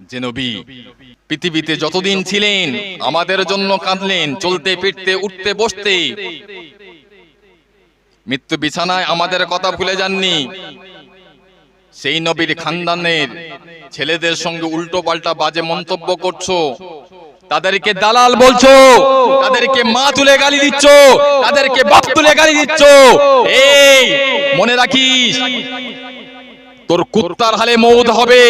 যে নবী, পৃথিবীতে যতদিন ছিলেন, আমাদের জন্য কাঁদলেন, চলতে ফিরতে, উঠতে বসতে। মৃত্যু বিছানায় আমাদের কথা ভুলে যাননি। সেই নবীর খানদানের ছেলেদের সঙ্গে উল্টো পাল্টা বাজে মন্তব্য করছ। তাদেরকে দালাল বলছো, তাদেরকে মা তুলে গালি দিচ্ছ, তাদেরকে বাপ তুলে গালি দিচ্ছ। এই, মনে রাখিস, তোর কুত্তার হালে মৌত হবে।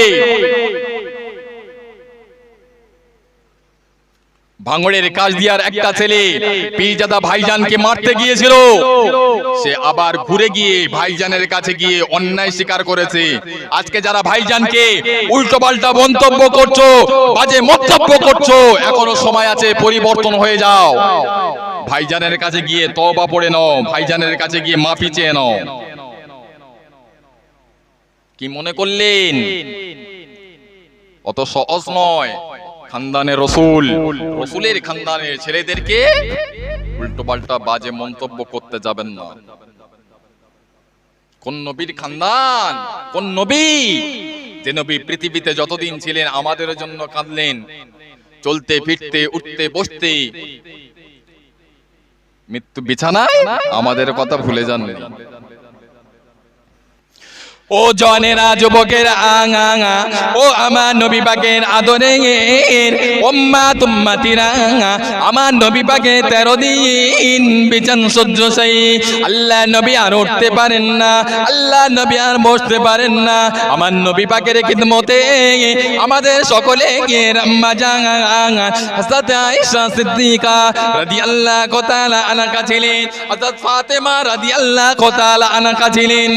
ভাঙড়ের কাজ দিয়ার একটা ছেলে পীরজাদা ভাইজানকে মারতে গিয়েছিল। সে আবার ঘুরে গিয়ে ভাইজানের কাছে গিয়ে অন্যায় স্বীকার করেছে। আজকে যারা ভাইজানকে উল্টো পাল্টা মন্তব্য করছ বাজে মন্তব্য করছ এখনও সময় আছে পরিবর্তন হয়ে যাও। ভাইজানের কাছে গিয়ে তবা পড়ে নাও ভাইজানের কাছে গিয়ে মাফি চেয়ে নাও। কি মনে করলেন? অত সহজ নয়। খানদানের রসুল। রসুলের খানদানের ছেলেদেরকে উল্টো পাল্টা বাজে মন্তব্য করতে যাবেন না। কোন নবীর খানদান কোন নবী? যে নবী পৃথিবীতে যতদিন ছিলেন আমাদের জন্য কাঁদলেন। চলতে ফিরতে উঠতে বসতে। মৃত্যু বিছানায় আমাদের কথা ভুলে যাননি ও জনেরা, যুবকের আং আং ও আমার নবী পাকের আদরে ওম্মা তুম্মা তিরাঙ্গা আমার নবী পাকে তেরো দিন বিছান সহ্য সেই। আল্লাহ নবী আর উঠতে পারেন না, আল্লাহ নবী আর বসতে পারেন না। আমার নবী পাকের খিদমতে আমাদের সকলে রাম্মা জাঙ্গা হযরত আয়েশা সিদ্দিকা রাদিয়াল্লাহু তাআলা আনহা ছিলেন, হযরত ফাতেমা রাদিয়াল্লাহু তাআলা আনহা ছিলেন।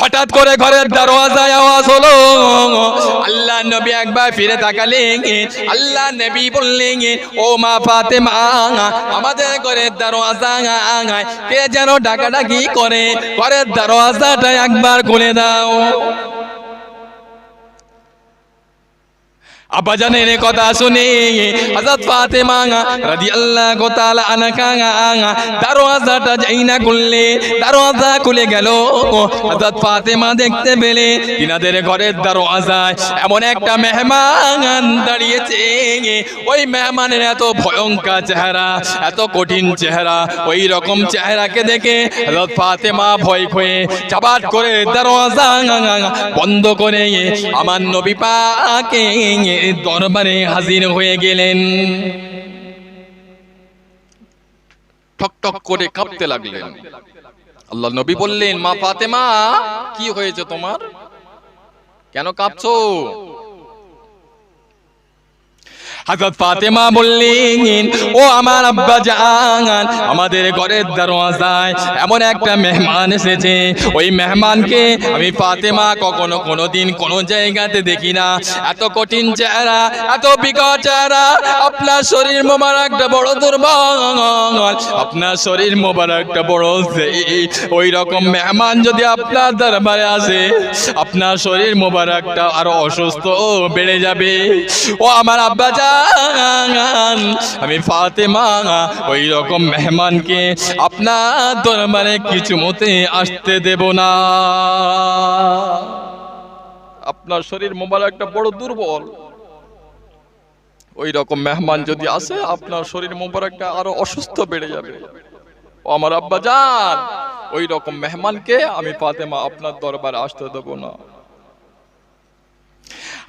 হঠাৎ করে ঘরের দরওয়াজায় আওয়াজ হলো। আল্লাহ নবী একবার ফিরে তাকালেন। আল্লাহ নবী বললেন, ও মা ফাতেমা, আমাদের ঘরের দরওয়াজা, কে যেন ডাকাডাকি করে? ঘরের দরওয়াজাটা একবার খুলে দাও। আব্বাজানের কথা শুনে হযরত ফাতেমা রাদিয়াল্লাহু তাআলা আনহা দরওয়াজাটা যাই খুললে দরওয়াজা খুলে গেল হযরত ফাতেমা দেখতে পেলে তিনাদের ঘরের দরওয়াজায় এমন একটা মেহমান দাঁড়িয়েছে ওই মেহমানের এত ভয়ঙ্কর চেহারা এত কঠিন চেহারা ওই রকম চেহারাকে দেখে হযরত ফাতেমা ভয় হয়ে চাবাট করে দরওয়াজা বন্ধ করে আমার নবী পাকে দরবারে হাজির হয়ে গেলেন। ঠক ঠক করে কাঁপতে লাগলেন। আল্লাহ নবী বললেন, মা ফাতেমা, কি হয়েছে তোমার? কেন কাঁপছো? হযরত ফাতেমা বললেন, ও আমার আব্বা জান আমাদের ঘরের দরওয়াজায় এমন একটা মেহমান এসেছে। ওই মেহমানকে আমি ফাতেমা কখনো কোনো দিন কোনো জায়গাতে দেখি না। এত কঠিন চেহারা, এত বিকট চেহারা, আপনার শরীর মোবারকটা বড় দুর্বল, আপনার শরীর মোবারকটা বড় ওই রকম মেহমান যদি আপনার দরবারে আসে, আপনার শরীর মোবারকটা আরও অসুস্থ বেড়ে যাবে। ও আমার আব্বা জান আমি ফাতেমা, ওই রকম মেহমানকে আপনার দরবারে কিছু মতে আসতে দেব না। আপনার শরীর মোবারকটা বড় দুর্বল। ওই রকম মেহমান যদি আসে, আপনার শরীর মোবারকটা আরও অসুস্থ বেড়ে যাবে। আমার আব্বা যান। ওই রকম মেহমানকে আমি ফাতেমা আপনার দরবারে আসতে দেব না।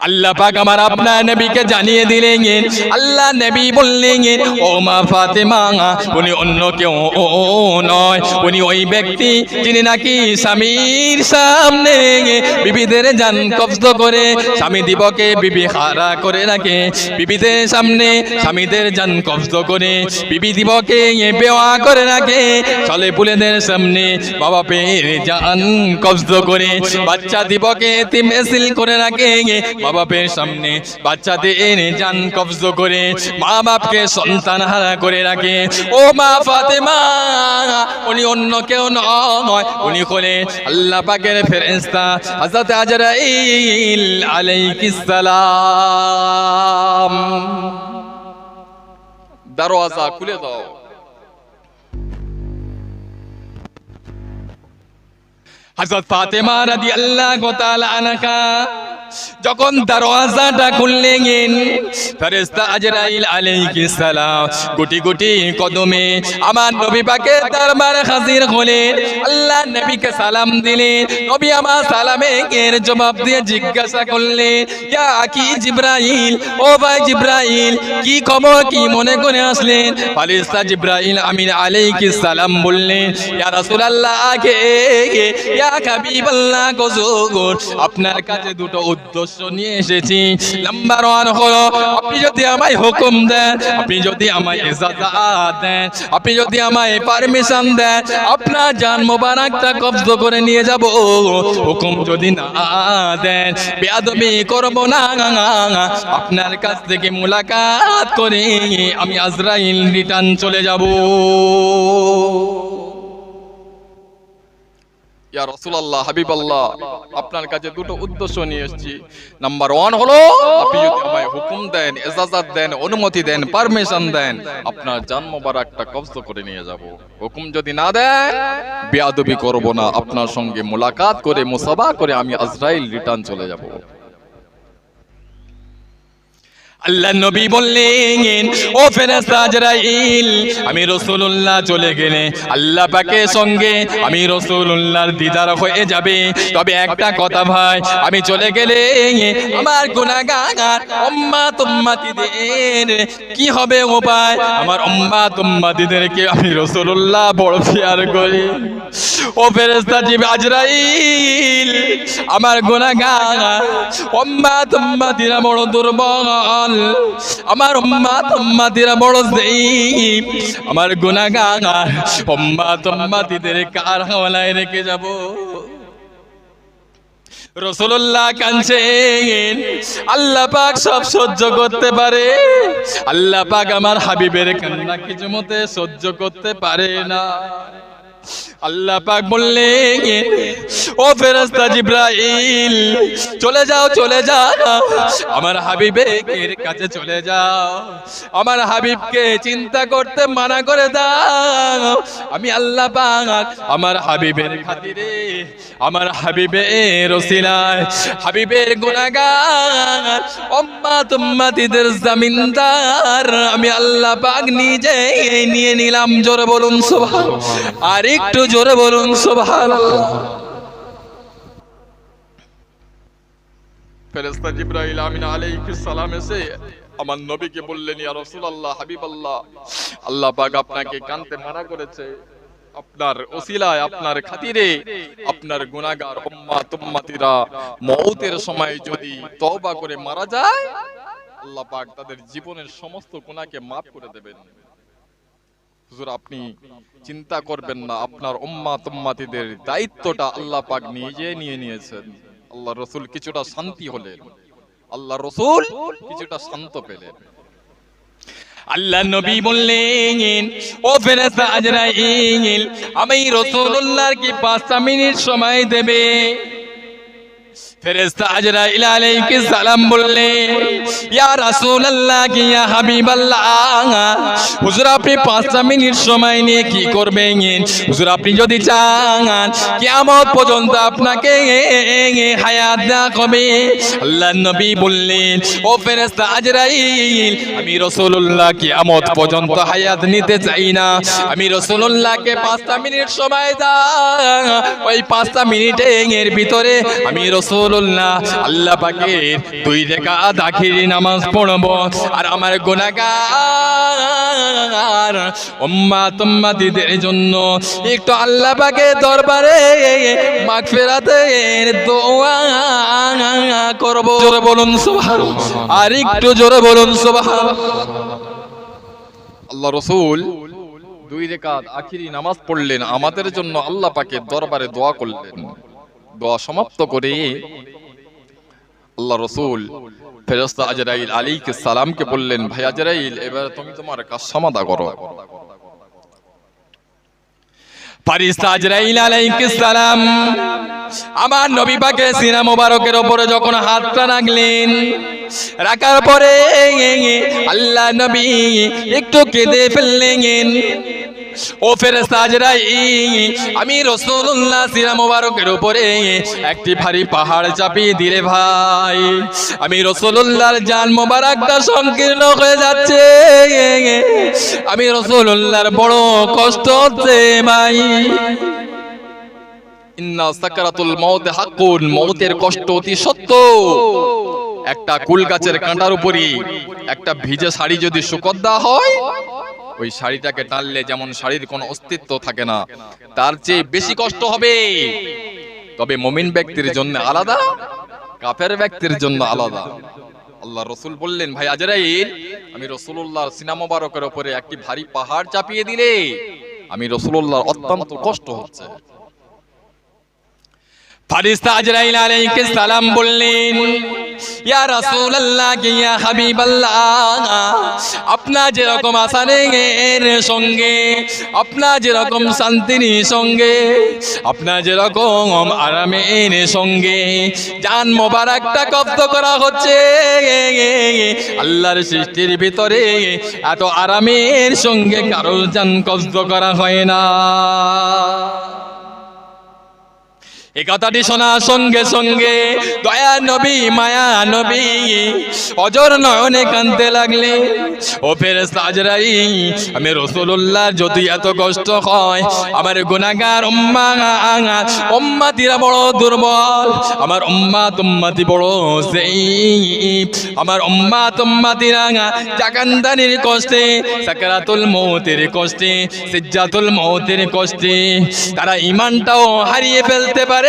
আল্লাহ পাক আমার আপনার নবীকে জানিয়ে দিলেন আল্লাহ নবী বললেন ও মা ফাতেমা, উনি অন্য কেউ ও নয়। উনি ওই ব্যক্তি যিনি নাকি স্বামীর সামনে বিবিদের জান কব্জ করে, স্বামী দিবকে বিবি হারা করে রাখে। বিবিদের সামনে স্বামীদের জান কব্জ করে, বিবি দিবকে বেওয়া করে রাখে। চলে পুলেদের সামনে বাবা পের জান কব্জ করে। বাচ্চা দিবকে তিমেসিল করে রাখে মা বাপের সামনে বাচ্চাদের জান কবজ করে মা বাপকে সন্তান হারা করে রাখে। ও মা ফাতেমা, উনি অন্য কেউ নয়, উনি হলে আল্লাহ পাকের আলাইহিস সালাম। দরওয়াজা খুলে দাও। হযরত ফাতেমা রাদিয়াল্লাহু তাআলা আনহা যখন দরওয়াজাটা খুললেন, ফেরেশতা আজরাইল আলাইহিস সালাম গুটি গুটি কদমে আমার নবী পাকের দরবারে হাজির হলেন। আল্লাহ নবীকে সালাম দিলেন, নবী আমার সালামে এর জবাব দিয়ে জিজ্ঞাসা করলেন, ইয়া কি জিব্রাইল, ও ভাই জিব্রাইল, কি খবর, কি মনে করে আসলেন? ফারিস্তা জিব্রাইল আমিন আলাইহিস সালাম বললেন, ইয়া রাসূলুল্লাহ, আগে ইয়া হাবিবাল্লাহ গজুর আপনার কাছে দুটো উদ্দেশ্য নিয়ে এসেছি। নাম্বার ওয়ান হলো, আপনি যদি আমায় হুকুম দেন, আপনি যদি আমায় ইজাজত দেন, আপনি যদি আমায় পারমিশন দেন, আপনার জান মোবারকটা কবজ করে নিয়ে যাব। হুকুম যদি না দেন, বেয়াদবি করব না। আপনার কাছ থেকে মুলাকাত করে আমি আজরাইল রিটার্ন চলে যাব। ইয়া রসুলাল্লাহ, হাবিবাল্লাহ, আপনার কাছে দুটো উদ্দেশ্য নিয়ে এসেছি। নাম্বার ওয়ান হলো হুকুম দেন, এজাজাত দেন, অনুমতি দেন পারমিশন দেন, আপনার করে নিয়ে যাব। হুকুম যদি না দেন না। আপনার সঙ্গে মোলাকাত করে মুসাবা করে আমি আজরাইল রিটার্ন চলে যাব। আল্লাহ নবী বললেন, ও ফেরেশতা আজরাইল আমি রাসূলুল্লাহ চলে গেলে আল্লাহ পাকের সঙ্গে আমি রাসূলুল্লাহর দিদার হয়ে যাবে। তবে একটা কথা ভাই, আমি চলে গেলে আমার গুনাহগার উম্মাত উম্মতিদের কি হবে উপায় আমার উম্মাত উম্মতিদেরকে আমি রাসূলুল্লাহ বড় ফিয়ার করি। ও ফেরেশতা জিব আজরাইল আমার গুনাহগার উম্মাত উম্মতিরা বড় দুর্বল। আমার উম্মাত উম্মাতিরা বড় জয়ীব আমার গুনাহগার। কার হাওলায় রেখে যাব? রসুল্লাহ কাঁদছেন। আল্লাহ পাক সব সহ্য করতে পারে। আল্লাহ পাক আমার হাবিবের কান্না কিছু মতে সহ্য করতে পারে না। আল্লাহ পাক বললেন, ও ফেরেশতা জিব্রাইল, চলে যাও চলে যাও। আমার হাবিবের কাছে চলে যাও। আমার হাবিবকে চিন্তা করতে মানা করে দাও। আমি আল্লাহ পাক আমার হাবিবের খাতিরে, আমার হাবিবের ওসিলায়, হাবিবের গুনাহগার, উম্মাত উম্মাতিদের জমিনদার, আমি আল্লাহ পাক নিজে নিয়ে নিলাম। জোরে বলুন, সুবহান আর একটু জোরে বলুন আমার নবীকে বললেন আল্লাহ আপনাকে কানতে করেছে। আপনার ওসিলায়, আপনার খাতিরে, আপনার গুনাহগার উম্মাত সময় যদি তওবা করে মারা যায়, আল্লাহ পাক তাদের জীবনের সমস্ত গুনাহকে maaf করে দেবেন। হুজুর, আপনি চিন্তা করবেন না, আপনার উম্মাত উম্মাতিদের দায়িত্বটা আল্লাহ পাক নিজে নিয়ে নিয়েছেন। আল্লাহ রসুল কিছুটা শান্তি হলেন। আল্লাহ রসুল কিছুটা শান্ত পেলেন। আল্লাহ নবী বললেন, ও ফেরেশতা আজরাইল, আমি রাসূলুল্লাহর কি 5 মিনিট সময় দেবে? ফেরেশতা আজরাইল আলাইহিস সালাম বললেন ইয়া রাসূলুল্লাহ কি ইয়া হাবিবাল্লাহ, হুজুর আপনি 5 মিনিট সময় নিয়ে কি করবেন? হুজুর যদি আপনাকে বললেন, ও ফেরেশতা আজরাইল আমি রাসূলুল্লাহ, কিয়ামত পর্যন্ত হায়াত নিতে চাই না। আমি রাসূলুল্লাহকে 5 মিনিট সময় দাও। ওই 5 মিনিটের ভিতরে আমি রাসূল আল্লাহ পাকের দুই রাকাত আখিরি নামাজ পড়ব। আর আমার গুনাহগার উম্মাত উম্মাতিদের জন্য একটু আল্লাহ পাকের দরবারে মাগফিরাতের দোয়া করব। জোরে বলুন সুবহান আর একটু জোরে বলুন সুবহান আল্লাহ রসুল দুই রেখাত আখিরি নামাজ পড়লেন। আমাদের জন্য আল্লাহ পাকে দরবারে দোয়া করলেন। দোয়া সমাপ্ত করে। আল্লাহ রসুল ফেরস্তা আজরাইল আলীকে সালামকে বললেন, ভাই আজরাইল, এবার তুমি তোমার কাজ সমাধা করো। আমার নবী পাকে সিনা মোবারকের উপরে যখন হাতটা রাখলেন, রাখার পরে আল্লাহ নবী একটু কেঁদে ফেললেন। ও ফেরেস্তা আজরাই আমি রসুল্লাহ সিরা মোবারকের উপরে একটি ভারী পাহাড় চাপিয়ে দিলে ভাই। আমি রসুল্লাহর জান মোবারকটা সংকীর্ণ হয়ে যাচ্ছে। আমি রসুল্লাহর বড় কষ্ট হচ্ছে ভাই। ইন্না সাকারাতুল মউত হাক্কুন, মউতের কষ্ট অতি সত্য। একটা কুল গাছের কাঁটার উপরই একটা ভিজে শাড়ি যদি শুকত দেওয়া হয় ওই শাড়িটাকে টানলে যেমন শাড়ির কোনো অস্তিত্ব থাকে না, তার চেয়ে বেশি কষ্ট হবে। তবে মমিন ব্যক্তির জন্য আলাদা, কাফের ব্যক্তির জন্য আলাদা। আল্লাহ রসুল বললেন, ভাই আজরাইল, আমি রসুল্লাহর সিনা মোবারকের উপরে একটি ভারী পাহাড় চাপিয়ে দিলে, আমি রসুল্লাহর অত্যন্ত কষ্ট হচ্ছে। ফারিস্তা আজরাইল আলাইহিস সালাম বললেন ইয়া রাসূলুল্লাহ, ইয়া হাবিবাল্লাহ। আপনা যেরকম আসানের সঙ্গে, আপনা যেরকম শান্তির সঙ্গে, আপনা যেরকম আরামের সঙ্গে। জান মোবারকটা কব্জ করা হচ্ছে। আল্লাহর সৃষ্টির ভিতরে এত আরামের সঙ্গে কারোর জান কব্জ করা হয় না। এ কথাটি শোনার সঙ্গে সঙ্গে। দয়া নবী, মায়া নবী, অজর নয়নে কানতে লাগলে। ও ফের সাজরাই আমি রসুল্লাহ যদি এত কষ্ট হয়, আমার গুনাগার উম্মা, উম্মাতিরা বড় দুর্বল। আমার উম্মা তুম্মাতি বড় সেই আমার উম্মা তুম্মাতিরা চাকান্দানির কষ্টে, সাকারাতুল মৌতের কষ্টে, সিজ্জাতুল মৌতের কষ্টে। তারা ইমানটাও হারিয়ে ফেলতে পারে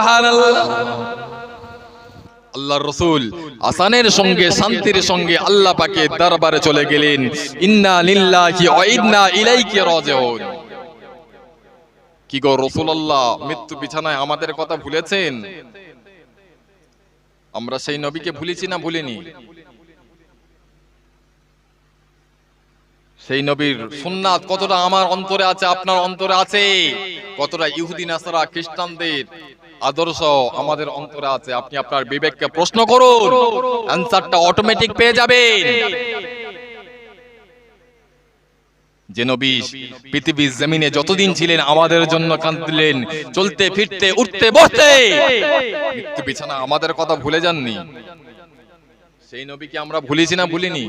আল্লাহর রসুল আসানের সঙ্গে, শান্তির সঙ্গে আল্লাহ পাকে দরবারে চলে গেলেন। ইন্না কি গো মৃত্যু বিছানায় আমাদের কথা ভুলেছেন? আমরা সেই নবীকে ভুলেছি না ভুলিনি? সেই নবীর সুন্নাত কতটা আমার অন্তরে আছে, আপনার অন্তরে আছে? কতটা ইহুদিন নাসারা, খ্রিস্টানদের আদর্শ আমাদের অন্তরে আছে। আপনি আপনার বিবেককে প্রশ্ন করুন। অ্যান্সারটা অটোমেটিক পেয়ে যাবেন। যে নবী পৃথিবীর জমিনে যতদিন ছিলেন, আমাদের জন্য কাঁদলেন, চলতে, ফিরতে, উঠতে, বসতে। মৃত্যু বিছানা আমাদের কথা ভুলে যাননি। সেই নবীকে আমরা ভুলেছি না, ভুলিনি।